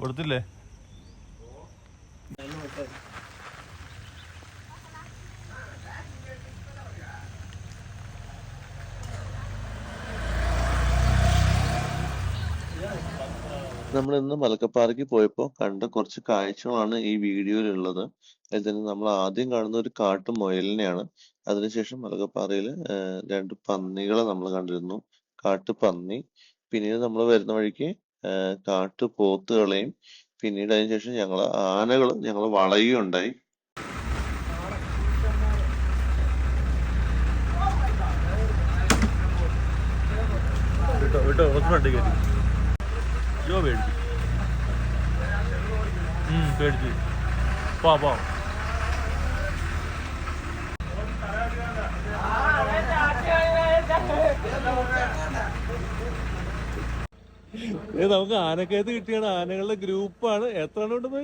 കൊടുത്തില്ലേ? നമ്മൾ ഇന്ന് മലക്കപ്പാറയ്ക്ക് പോയപ്പോൾ കണ്ട കുറച്ച് കാഴ്ചകളാണ് ഈ വീഡിയോയിലുള്ളത്. ഇതിന് നമ്മൾ ആദ്യം കാണുന്ന ഒരു കാട്ടു മുയലിനെയാണ് അതിനുശേഷം മലകപ്പാറയിൽ രണ്ട് പന്നികളെ നമ്മൾ കണ്ടിരുന്നു. കാട്ടുപന്നി പിന്നീട് നമ്മൾ വരുന്ന വഴിക്ക് ഏഹ് കാട്ടു പോത്തുകളെയും പിന്നീട് അതിനുശേഷം ഞങ്ങൾ ആനകൾ ഞങ്ങൾ വളയുകയുണ്ടായി. വിട്ടോ കുറച്ച് ഫ്രണ്ട് കയറ്റി. നമുക്ക് ആനക്കയത്ത് കിട്ടിയാണ്. ആനകളുടെ ഗ്രൂപ്പാണ്. എത്ര എണ്ണം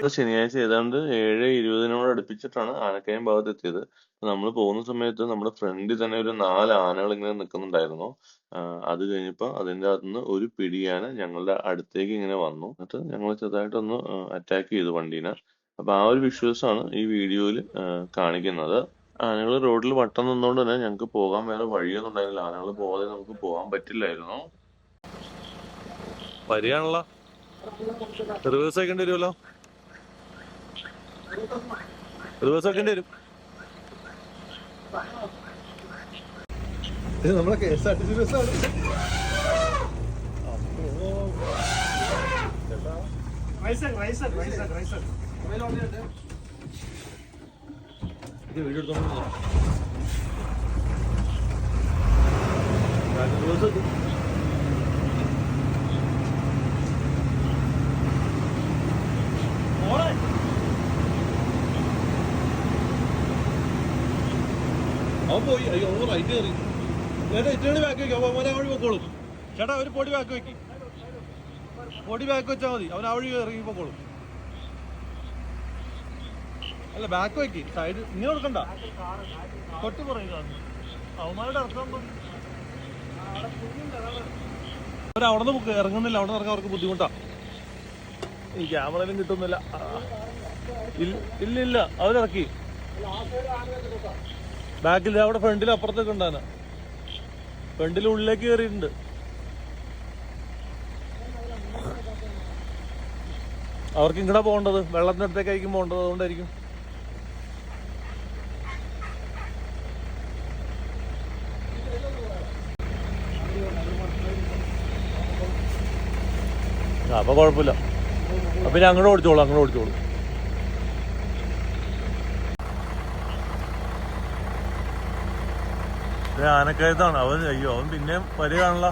ഇത് ശനിയാഴ്ച ഏതാണ്ട് ഏഴ് ഇരുപതിനോട് അടുപ്പിച്ചിട്ടാണ് ആനക്കയം ഭാഗത്ത് എത്തിയത് നമ്മൾ പോകുന്ന സമയത്ത് നമ്മുടെ ഫ്രണ്ടിൽ തന്നെ ഒരു നാല് ആനകൾ ഇങ്ങനെ നിൽക്കുന്നുണ്ടായിരുന്നു. അത് കഴിഞ്ഞപ്പോൾ അതിന്റെ അകത്തുനിന്ന് ഒരു പിടിയാന ഞങ്ങളുടെ അടുത്തേക്ക് ഇങ്ങനെ വന്നു. എന്നിട്ട് ഞങ്ങൾ ചെറുതായിട്ടൊന്ന് അറ്റാക്ക് ചെയ്തു വണ്ടീനെ. അപ്പൊ ആ ഒരു വിഷ്വൽസ് ആണ് ഈ വീഡിയോയിൽ കാണിക്കുന്നത്. ആനകൾ റോഡിൽ വട്ടം നിന്നുകൊണ്ട് തന്നെ ഞങ്ങൾക്ക് പോകാൻ വേറെ വഴിയൊന്നും ഉണ്ടായിരുന്നില്ല. ആനകൾ പോകാതെ നമുക്ക് പോകാൻ പറ്റില്ലായിരുന്നു. വരികയാണല്ലോ. റിവേഴ്സ് ആക്കേണ്ടി വരുമല്ലോ. റിവേഴ്സ് ആക്കേണ്ടി വരും. ഇത് നമ്മളെ K S R T C ബസ്സാണ് ഇത് വീഡിയോ എടുത്തോണ്ട് റിവേഴ്സ് ആക്കും അവൻ പോയി. അയ്യോ അവൻ റൈറ്റ് കയറി. ചേട്ടാ ഇറ്റേണി ബാക്ക് വെക്കും. അവൻ അവനെ വഴി പൊക്കോളും. ചേട്ടാ ഒരു പൊടി ബാക്ക് വെക്കി. പൊടി ബാക്ക് വെച്ചാൽ മതി. അവൻ ആ വഴി ഇറങ്ങി പൊക്കോളും. അല്ല ബാക്ക് വെക്കി. സൈഡ് ഇനി കൊടുക്കണ്ട. തൊട്ട് പറയുക അവന്മാരുടെ അർത്ഥം അവിടെ നിന്ന് ഇറങ്ങുന്നില്ല. അവിടെ നിന്ന് അവർക്ക് ബുദ്ധിമുട്ടാ. ഈ ക്യാമറയിലും കിട്ടുന്നില്ല. ഇല്ല ഇല്ല അവരിറക്കി ബാക്കിൽ അവിടെ ഫ്രണ്ടിൽ അപ്പുറത്തൊക്കെ ഉണ്ടാന ഫ്രണ്ടിൽ ഉള്ളിലേക്ക് കയറിയിട്ടുണ്ട് അവർക്ക് ഇങ്ങടെ പോകേണ്ടത്. വെള്ളത്തിന്റെ അടുത്തേക്കായിരിക്കും പോകേണ്ടത്. അതുകൊണ്ടായിരിക്കും. അപ്പൊ കുഴപ്പമില്ല. അപ്പൊ പിന്നെ അങ്ങോട്ട് ഓടിച്ചോളൂ അങ്ങോട്ട് ഓടിച്ചോളൂ. ആനക്കയത്താണ് അവൻ അയ്യോ അവൻ പിന്നെയും വരികയാണല്ലോ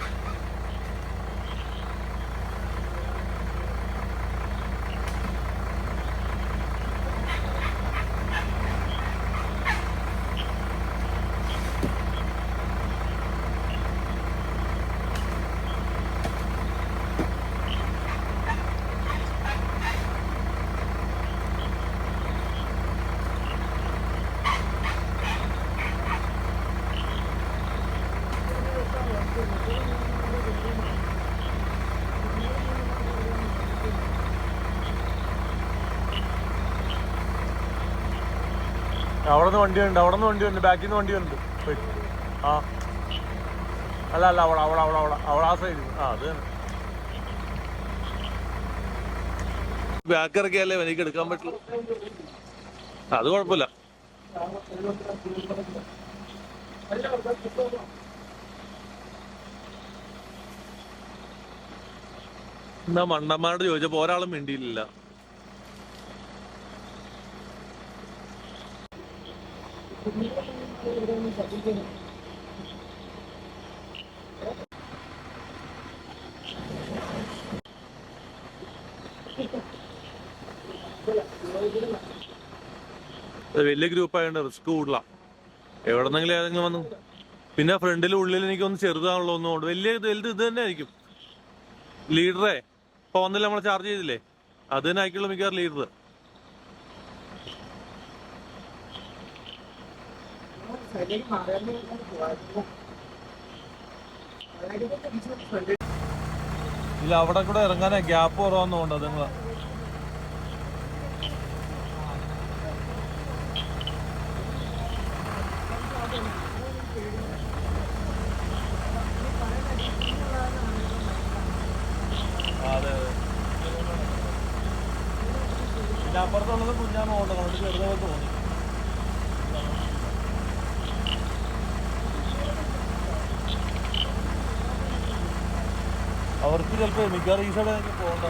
അവിടെ നിന്ന് വണ്ടി ഉണ്ട് അവിടെ വണ്ടി ഉണ്ട് ബാക്കിൽ നിന്ന് വണ്ടി ഉണ്ട്. ആ. അല്ല അല്ല അവിടെ അവിടെ അവിടെ അവിടെ അവിടെ ആ സൈഡ് ആ അത് തന്നെ. ബാക്ക് ഇറക്കിയാലേ എനിക്ക് എടുക്കാൻ പറ്റുള്ളൂ അത് കുഴപ്പമില്ല. എന്നാ മണ്ടന്മാരോട് ചോദിച്ചപ്പോ ഒരാളും മിണ്ടിയില്ല വലിയ ഗ്രൂപ്പ് ആയതുകൊണ്ട് റിസ്ക് കൂടുതലാ. എവിടെന്നെങ്കിലും ഏതെങ്കിലും വന്നു പിന്നെ ഫ്രണ്ടിൽ ഉള്ളിൽ എനിക്ക് ഒന്ന് ചെറുതാണല്ലോ ഒന്നുകൊണ്ട് വലിയ വലുത് ഇത് തന്നെ ആയിരിക്കും. ലീഡറെ ഇപ്പൊ വന്നില്ല നമ്മളെ ചാർജ് ചെയ്തില്ലേ? അത് തന്നെ ആയിക്കുള്ളൂ മിക്കവാറും ലീഡർ ഇല്ല അവിടെ കൂടെ ഇറങ്ങാനേ ഗ്യാപ്പ് കുറവാന്നുണ്ട് അതുങ്ങളാ അപ്പുറത്തുള്ളത് കുഞ്ഞാമ കൊണ്ട് അതുകൊണ്ട് ചെറുതായിട്ട് തോന്നി അവർക്ക് ചിലപ്പോൾ മിക്കവാറും ഈ സൈഡ് പോകണ്ട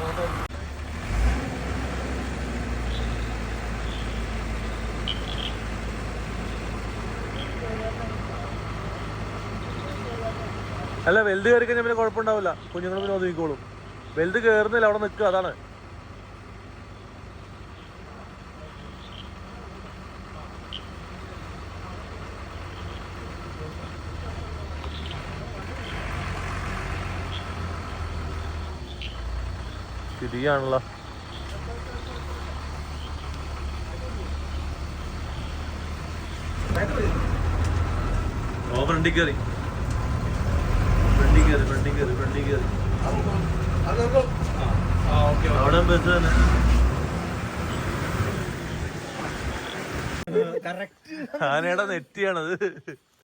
അല്ല വെൽഡ് കയറി കഴിഞ്ഞാൽ പിന്നെ കുഴപ്പമുണ്ടാവില്ല. കുഞ്ഞുങ്ങൾ പിന്നെ ഒതുങ്ങിക്കോളും. വെൽഡ് കയറുന്നില്ല അവിടെ നിൽക്കുക അതാണ്. ശരിയാണല്ലോ. ഓ ഫ്രണ്ടിൽ കയറി ഫ്രണ്ടിൽ കയറി ഫ്രണ്ടിൽ കയറി ഫ്രണ്ടിൽ കയറി അവിടെ ബസ് തന്നെ. ആനയുടെ നെറ്റിയാണത്.